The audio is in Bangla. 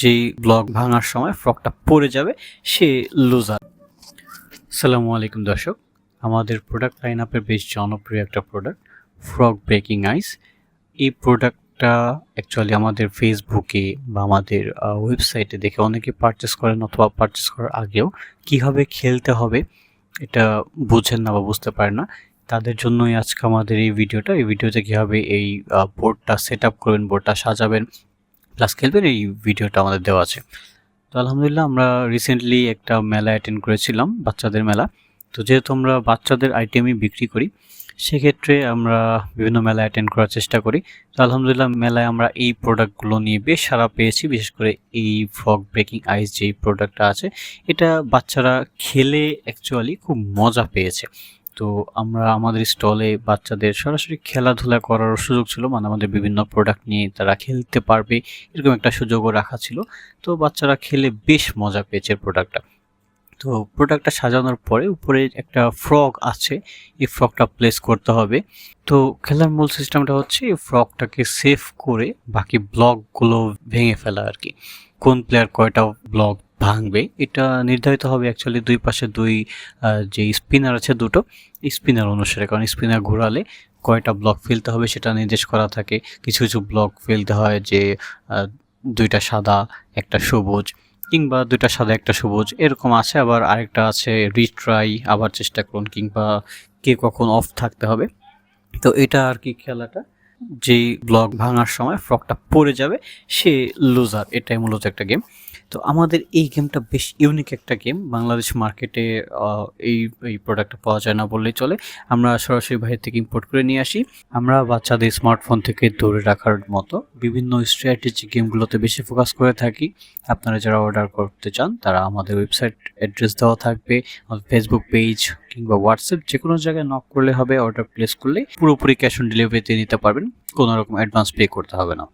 যেই ব্লগ ভাঙার সময় ফ্রকটা পড়ে যাবে, সে লুজার সালামু আলাইকুম দর্শক, আমাদের প্রোডাক্ট লাইন আপের বেশ জনপ্রিয় একটা প্রোডাক্ট ফ্রক ব্রেকিং আইস এই প্রোডাক্টটা অ্যাকচুয়ালি আমাদের ফেসবুকে বা আমাদের ওয়েবসাইটে দেখে অনেকে পারচেস করেন অথবা পারচেস করার আগেও। কীভাবে খেলতে হবে এটা বুঝেন না বা বুঝতে পারেন না। তাদের জন্যই আজকে আমাদের এই ভিডিওটা এই ভিডিওতে কীভাবে এই বোর্ডটা সেট আপ করবেন বোর্ডটা সাজাবেন প্লাস খেলবেন, এই ভিডিওটা আমাদের দেওয়া আছে। তো আলহামদুলিল্লাহ আমরা রিসেন্টলি একটা মেলা অ্যাটেন্ড করেছিলাম, বাচ্চাদের মেলা। তো যেহেতু আমরা বাচ্চাদের আইটেমই বিক্রি করি, সেক্ষেত্রে আমরা বিভিন্ন মেলা অ্যাটেন্ড করার চেষ্টা করি। তো আলহামদুলিল্লাহ মেলায় আমরা এই প্রোডাক্টগুলো নিয়ে বেশ সারা পেয়েছি, বিশেষ করে এই ফ্রক ব্রেকিং আইস যেই প্রোডাক্টটা আছে, এটা বাচ্চারা খেলে অ্যাকচুয়ালি খুব মজা পেয়েছে। তো আমরা আমাদের স্টলে বাচ্চাদের সরাসরি খেলাধুলা করার সুযোগ ছিল মানে আমাদের বিভিন্ন প্রোডাক্ট নিয়ে তারা খেলতে পারবে, এরকম একটা সুযোগও রাখা ছিল। তো বাচ্চারা খেলে বেশ মজা পেয়েছে প্রোডাক্টটা তো প্রোডাক্টটা সাজানোর পরে উপরে একটা ফ্রক আছে, এই ফ্রকটা প্লেস করতে হবে। তো খেলার মূল সিস্টেমটা হচ্ছে এই ফ্রকটাকে সেভ করে বাকি ব্লকগুলো ভেঙে ফেলা আর কি কোন প্লেয়ার কয়টা ব্লক ভাঙবে। এটা নির্ধারিত হবে অ্যাকচুয়ালি দুই পাশে দুই যে স্পিনার আছে দুটো স্পিনার অনুসারে। কারণ স্পিনার ঘোরালে কয়টা ব্লক ফেলতে হবে সেটা নির্দেশ করা থাকে। কিছু কিছু ব্লক ফেলতে হয় যে দুইটা সাদা, একটা সবুজ কিংবা দুইটা সাদা, একটা সবুজ। এরকম আছে। আবার আরেকটা আছে রিট্রাই আবার চেষ্টা করুন কিংবা কে কখন অফ থাকতে হবে। তো এটা আর কি খেলাটা। যেই ব্লক ভাঙার সময় ফ্রকটা পড়ে যাবে, সে লুজার এটাই মূলত একটা গেম তো আমাদের এই গেমটা বেশ ইউনিক একটা গেম বাংলাদেশ মার্কেটে এই এই প্রোডাক্টটা পাওয়া যায় না বললেই চলে। আমরা সরাসরি বাইরে থেকে ইম্পোর্ট করে নিয়ে আসি। আমরা বাচ্চাদের স্মার্টফোন থেকে দূরে রাখার মতো বিভিন্ন স্ট্র্যাটেজি গেমগুলোতে বেশি ফোকাস করে থাকি। আপনারা যারা অর্ডার করতে চান, তারা আমাদের ওয়েবসাইট অ্যাড্রেস দেওয়া থাকবে। ফেসবুক পেজ কিংবা হোয়াটসঅ্যাপ যে কোনো জায়গায় নক করলে হবে অর্ডার প্লেস করলে পুরোপুরি ক্যাশ অন ডেলিভারিতে নিতে পারবেন। কোনো রকম অ্যাডভান্স পে করতে হবে না।